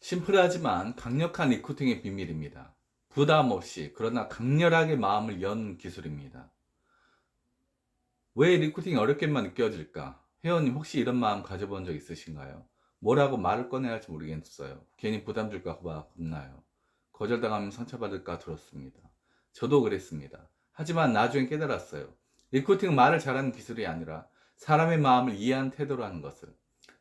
심플하지만 강력한 리크루팅의 비밀입니다. 부담 없이 그러나 강렬하게 마음을 연 기술입니다. 왜 리크루팅이 어렵게만 느껴질까? 회원님 혹시 이런 마음 가져본 적 있으신가요? 뭐라고 말을 꺼내야 할지 모르겠어요. 괜히 부담 줄까 봐 겁나요. 거절당하면 상처받을까 들었습니다. 저도 그랬습니다. 하지만 나중에 깨달았어요. 리크루팅은 말을 잘하는 기술이 아니라 사람의 마음을 이해하는 태도로 하는 것을.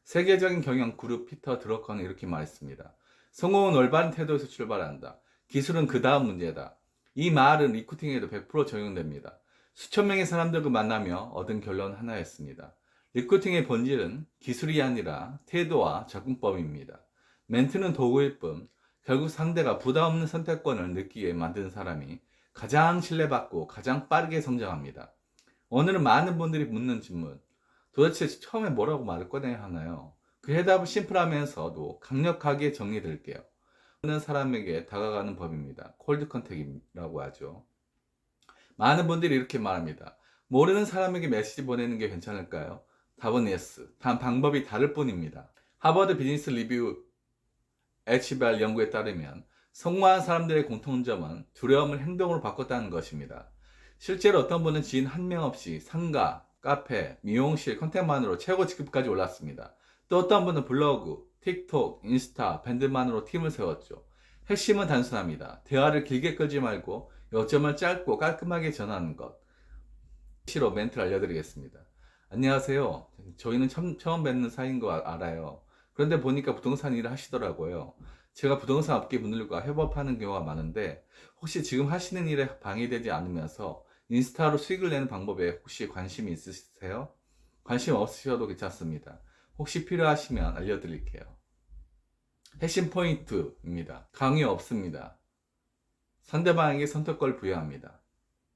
세계적인 경영 그룹 피터 드러커는 이렇게 말했습니다. 성공은 올바른 태도에서 출발한다. 기술은 그 다음 문제다. 이 말은 리크루팅에도 100% 적용됩니다. 수천 명의 사람들과 만나며 얻은 결론 하나였습니다. 리크루팅의 본질은 기술이 아니라 태도와 접근법입니다. 멘트는 도구일 뿐 결국 상대가 부담 없는 선택권을 느끼게 만드는 사람이 가장 신뢰받고 가장 빠르게 성장합니다. 오늘은 많은 분들이 묻는 질문. 도대체 처음에 뭐라고 말을 꺼내야 하나요? 그 해답은 심플하면서도 강력하게 정리드릴게요. 모르는 사람에게 다가가는 법입니다. 콜드 컨택이라고 하죠. 많은 분들이 이렇게 말합니다. 모르는 사람에게 메시지 보내는 게 괜찮을까요? 답은 yes. 단 방법이 다를 뿐입니다. 하버드 비즈니스 리뷰 에치발 연구에 따르면 성공한 사람들의 공통점은 두려움을 행동으로 바꿨다는 것입니다. 실제로 어떤 분은 지인 한 명 없이 상가, 카페, 미용실 컨텐츠만으로 최고 직급까지 올랐습니다. 또 어떤 분은 블로그, 틱톡, 인스타, 밴드만으로 팀을 세웠죠. 핵심은 단순합니다. 대화를 길게 끌지 말고 요점을 짧고 깔끔하게 전하는 것. 시로 멘트를 알려드리겠습니다. 안녕하세요. 저희는 처음, 처음 뵙는 사이인 거 아- 알아요. 그런데 보니까 부동산 일을 하시더라고요. 제가 부동산 업계 분들과 협업하는 경우가 많은데 혹시 지금 하시는 일에 방해되지 않으면서 인스타로 수익을 내는 방법에 혹시 관심이 있으세요? 관심 없으셔도 괜찮습니다. 혹시 필요하시면 알려드릴게요. 핵심 포인트입니다. 강의 없습니다. 상대방에게 선택권을 부여합니다.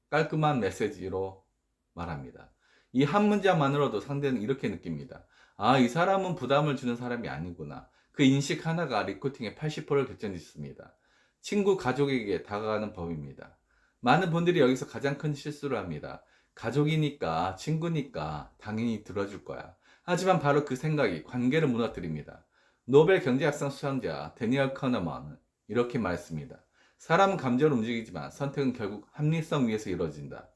깔끔한 메시지로 말합니다. 이 한 문장만으로도 상대는 이렇게 느낍니다. 아, 이 사람은 부담을 주는 사람이 아니구나. 그 인식 하나가 리크루팅의 80%를 결정짓습니다. 친구, 가족에게 다가가는 법입니다. 많은 분들이 여기서 가장 큰 실수를 합니다. 가족이니까, 친구니까 당연히 들어줄 거야. 하지만 바로 그 생각이 관계를 무너뜨립니다. 노벨 경제학상 수상자 데니얼 커너먼은 이렇게 말했습니다. 사람은 감정을 움직이지만 선택은 결국 합리성 위에서 이루어진다.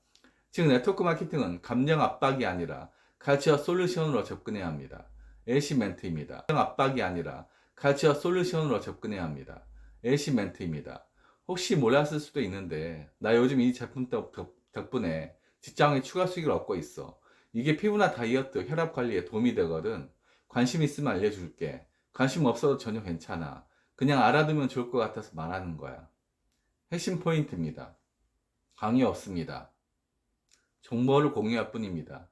즉 네트워크 마케팅은 감정 압박이 아니라 가치와 솔루션으로 접근해야 합니다. 애시 멘트입니다. 감정 압박이 아니라 가치와 솔루션으로 접근해야 합니다. 애시 멘트입니다. 혹시 몰랐을 수도 있는데 나 요즘 이 제품 덕분에 직장에 추가 수익을 얻고 있어. 이게 피부나 다이어트, 혈압 관리에 도움이 되거든. 관심 있으면 알려줄게. 관심 없어도 전혀 괜찮아. 그냥 알아두면 좋을 것 같아서 말하는 거야. 핵심 포인트입니다. 강의 없습니다. 정보를 공유할 뿐입니다.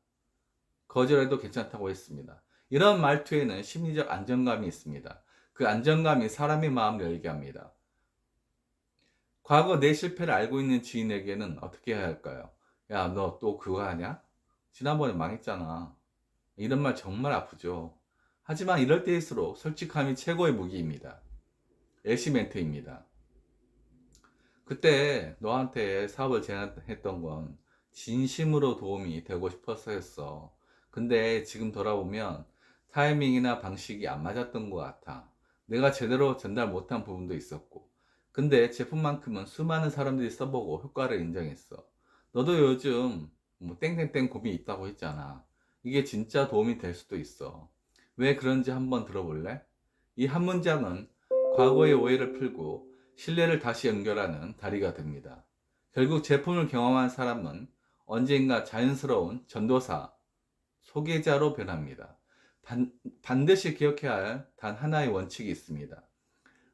거절해도 괜찮다고 했습니다. 이런 말투에는 심리적 안정감이 있습니다. 그 안정감이 사람의 마음을 열게 합니다. 과거 내 실패를 알고 있는 지인에게는 어떻게 해야 할까요? 야, 너 또 그거 하냐? 지난번에 망했잖아. 이런 말 정말 아프죠. 하지만 이럴 때일수록 솔직함이 최고의 무기입니다. 애시 멘트입니다. 그때 너한테 사업을 제안했던 건 진심으로 도움이 되고 싶어서였어. 근데 지금 돌아보면 타이밍이나 방식이 안 맞았던 것 같아. 내가 제대로 전달 못한 부분도 있었고. 근데 제품만큼은 수많은 사람들이 써보고 효과를 인정했어. 너도 요즘 뭐 땡땡땡 고민이 있다고 했잖아. 이게 진짜 도움이 될 수도 있어. 왜 그런지 한번 들어볼래? 이 한 문장은 과거의 오해를 풀고 신뢰를 다시 연결하는 다리가 됩니다. 결국 제품을 경험한 사람은 언젠가 자연스러운 전도사, 소개자로 변합니다. 반, 반드시 기억해야 할 단 하나의 원칙이 있습니다.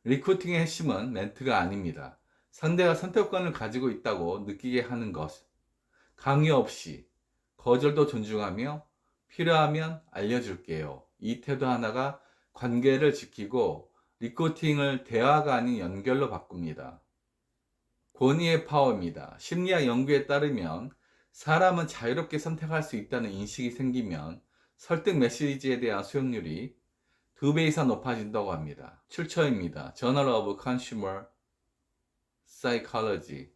리크루팅의 핵심은 멘트가 아닙니다. 상대가 선택권을 가지고 있다고 느끼게 하는 것. 강요 없이 거절도 존중하며 필요하면 알려줄게요. 이 태도 하나가 관계를 지키고 리크루팅을 대화가 아닌 연결로 바꿉니다. 권위의 파워입니다. 심리학 연구에 따르면 사람은 자유롭게 선택할 수 있다는 인식이 생기면 설득 메시지에 대한 수용률이 두 배 이상 높아진다고 합니다. 출처입니다. Journal of Consumer Psychology.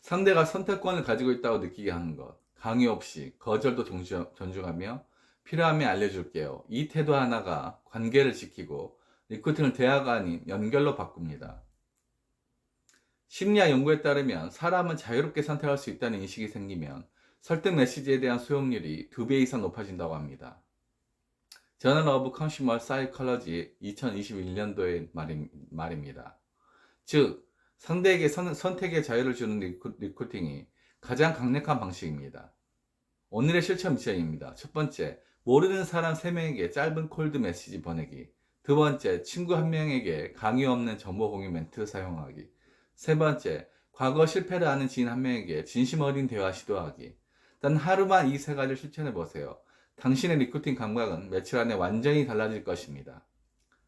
상대가 선택권을 가지고 있다고 느끼게 하는 것. 강요 없이 거절도 존중- 존중하며 필요하면 알려줄게요. 이 태도 하나가 관계를 지키고 리크루팅을 대화가 아닌 연결로 바꿉니다. 심리학 연구에 따르면 사람은 자유롭게 선택할 수 있다는 인식이 생기면 설득 메시지에 대한 수용률이 2배 이상 높아진다고 합니다. 저널 오브 컨슈머 사이컬러지 2021년도의 말입니다. 즉, 상대에게 선, 택의 자유를 주는 리크, 리크루팅이 가장 강력한 방식입니다. 오늘의 실천 미션입니다. 첫 번째, 모르는 사람 3명에게 짧은 콜드 메시지 보내기. 두 번째, 친구 한 명에게 강의 없는 정보 공유 멘트 사용하기. 세 번째, 과거 실패를 하는 지인 한 명에게 진심 어린 대화 시도하기. 단 하루만 이 세 가지를 실천해 보세요. 당신의 리크루팅 감각은 며칠 안에 완전히 달라질 것입니다.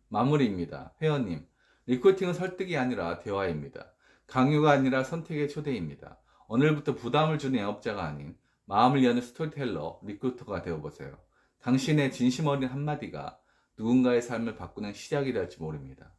마무리입니다. 회원님, 리크루팅은 설득이 아니라 대화입니다. 강요가 아니라 선택의 초대입니다. 오늘부터 부담을 주는 영업자가 아닌 마음을 여는 스토리텔러, 리크루터가 되어보세요. 당신의 진심 어린 한마디가 누군가의 삶을 바꾸는 시작이 될지 모릅니다.